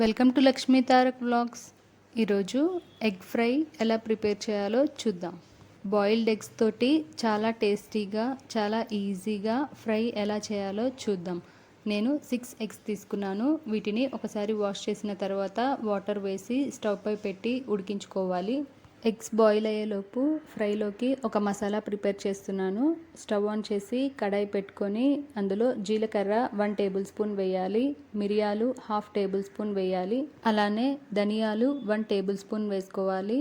Welcome to Lakshmi Tarak blogs ఈరోజు egg fry ఎలా prepare చేయాలో చూద్దాం. బాయిల్డ్ ఎగ్స్ తోటి చాలా టేస్టీగా చాలా ఈజీగా ఫ్రై ఎలా చేయాలో చూద్దాం. నేను సిక్స్ ఎగ్స్ తీసుకున్నాను. వీటిని ఒకసారి వాష్ చేసిన తర్వాత వాటర్ వేసి స్టవ్ పై పెట్టి ఉడికించుకోవాలి. ఎగ్స్ బాయిల్ అయ్యేలోపు ఫ్రైలోకి ఒక మసాలా ప్రిపేర్ చేస్తున్నాను. స్టవ్ ఆన్ చేసి కడాయి పెట్టుకొని అందులో జీలకర్ర వన్ టేబుల్ స్పూన్ వేయాలి. మిరియాలు హాఫ్ టేబుల్ స్పూన్ వేయాలి. అలానే ధనియాలు వన్ టేబుల్ స్పూన్ వేసుకోవాలి.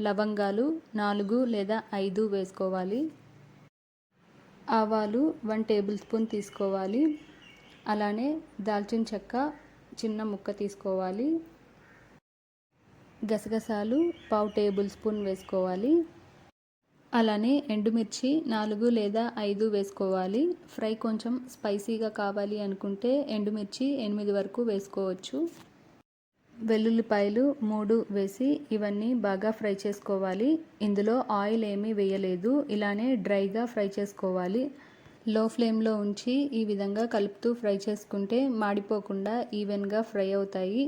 లవంగాలు నాలుగు లేదా ఐదు వేసుకోవాలి. ఆవాలు వన్ టేబుల్ స్పూన్ తీసుకోవాలి. అలానే దాల్చిన చెక్క చిన్న ముక్క తీసుకోవాలి. గసగసాలు పావు టేబుల్ స్పూన్ వేసుకోవాలి. అలానే ఎండుమిర్చి నాలుగు లేదా ఐదు వేసుకోవాలి. ఫ్రై కొంచెం స్పైసీగా కావాలి అనుకుంటే ఎండుమిర్చి ఎనిమిది వరకు వేసుకోవచ్చు. వెల్లుల్లిపాయలు మూడు వేసి ఇవన్నీ బాగా ఫ్రై చేసుకోవాలి. ఇందులో ఆయిల్ ఏమీ వేయలేదు. ఇలానే డ్రైగా ఫ్రై చేసుకోవాలి. లో ఫ్లేమ్లో ఉంచి ఈ విధంగా కలుపుతూ ఫ్రై చేసుకుంటే మాడిపోకుండా ఈవెన్గా ఫ్రై అవుతాయి.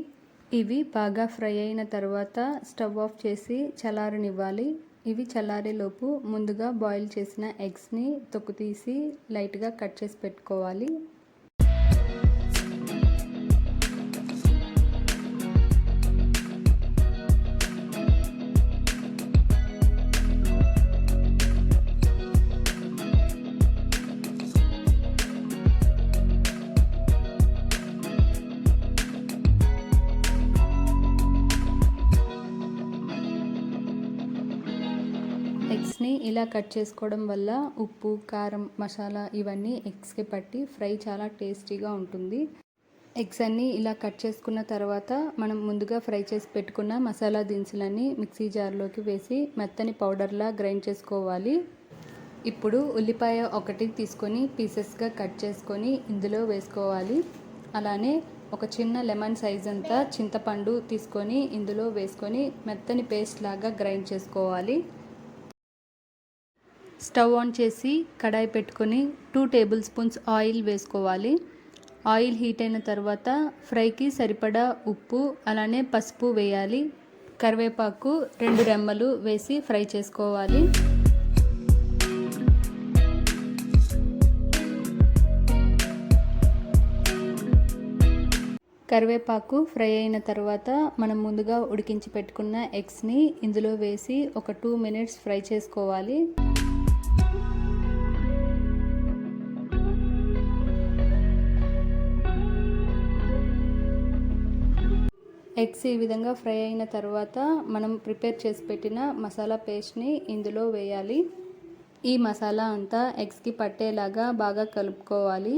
ఇవి బాగా ఫ్రై అయిన తర్వాత స్టవ్ ఆఫ్ చేసి చల్లారనివ్వాలి. ఇవి చల్లారేలోపు ముందుగా బాయిల్ చేసిన ఎగ్స్ని తొక్కు తీసి లైట్గా కట్ చేసి పెట్టుకోవాలి. ఎగ్స్ని ఇలా కట్ చేసుకోవడం వల్ల ఉప్పు కారం మసాలా ఇవన్నీ ఎగ్స్కి పట్టి ఫ్రై చాలా టేస్టీగా ఉంటుంది. ఎగ్స్ అన్నీ ఇలా కట్ చేసుకున్న తర్వాత మనం ముందుగా ఫ్రై చేసి పెట్టుకున్న మసాలా దినుసులన్నీ మిక్సీ జార్లోకి వేసి మెత్తని పౌడర్లా గ్రైండ్ చేసుకోవాలి. ఇప్పుడు ఉల్లిపాయ ఒకటి తీసుకొని పీసెస్గా కట్ చేసుకొని ఇందులో వేసుకోవాలి. అలానే ఒక చిన్న లెమన్ సైజ్ అంతా చింతపండు తీసుకొని ఇందులో వేసుకొని మెత్తని పేస్ట్ లాగా గ్రైండ్ చేసుకోవాలి. స్టవ్ ఆన్ చేసి కడాయి పెట్టుకొని టూ టేబుల్ స్పూన్స్ ఆయిల్ వేసుకోవాలి. ఆయిల్ హీట్ అయిన తర్వాత ఫ్రైకి సరిపడా ఉప్పు అలానే పసుపు వేయాలి. కరివేపాకు రెండు రెమ్మలు వేసి ఫ్రై చేసుకోవాలి. కరివేపాకు ఫ్రై అయిన తర్వాత మనం ముందుగా ఉడికించి పెట్టుకున్న ఎగ్స్ని ఇందులో వేసి ఒక టూ మినిట్స్ ఫ్రై చేసుకోవాలి. ఎగ్స్ ఈ విధంగా ఫ్రై అయిన తర్వాత మనం ప్రిపేర్ చేసి పెట్టిన మసాలా పేస్ట్ని ఇందులో వేయాలి. ఈ మసాలా అంతా ఎగ్స్కి పట్టేలాగా బాగా కలుపుకోవాలి.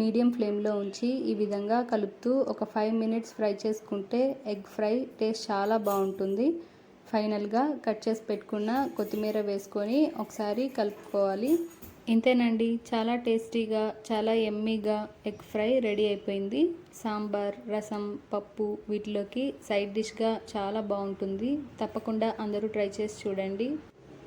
మీడియం ఫ్లేమ్లో ఉంచి ఈ విధంగా కలుపుతూ ఒక ఫైవ్ మినిట్స్ ఫ్రై చేసుకుంటే ఎగ్ ఫ్రై టేస్ట్ చాలా బాగుంటుంది. ఫైనల్గా కట్ చేసి పెట్టుకున్న కొత్తిమీర వేసుకొని ఒకసారి కలుపుకోవాలి. ఇంతేనండి. చాలా టేస్టీగా చాలా ఎమ్మీగా ఎగ్ ఫ్రై రెడీ అయిపోయింది. సాంబార్ రసం పప్పు వీటిలోకి సైడ్ డిష్గా చాలా బాగుంటుంది. తప్పకుండా అందరూ ట్రై చేసి చూడండి.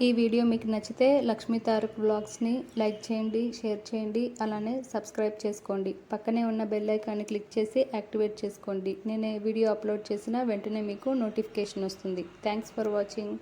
ఈ వీడియో మీకు నచ్చితే లక్ష్మీ తారక్ బ్లాగ్స్ని లైక్ చేయండి షేర్ చేయండి అలానే సబ్స్క్రైబ్ చేసుకోండి. పక్కనే ఉన్న బెల్ ఐకాన్ని క్లిక్ చేసి యాక్టివేట్ చేసుకోండి. నేను ఏ వీడియో అప్లోడ్ చేసినా వెంటనే మీకు నోటిఫికేషన్ వస్తుంది. Thanks for watching.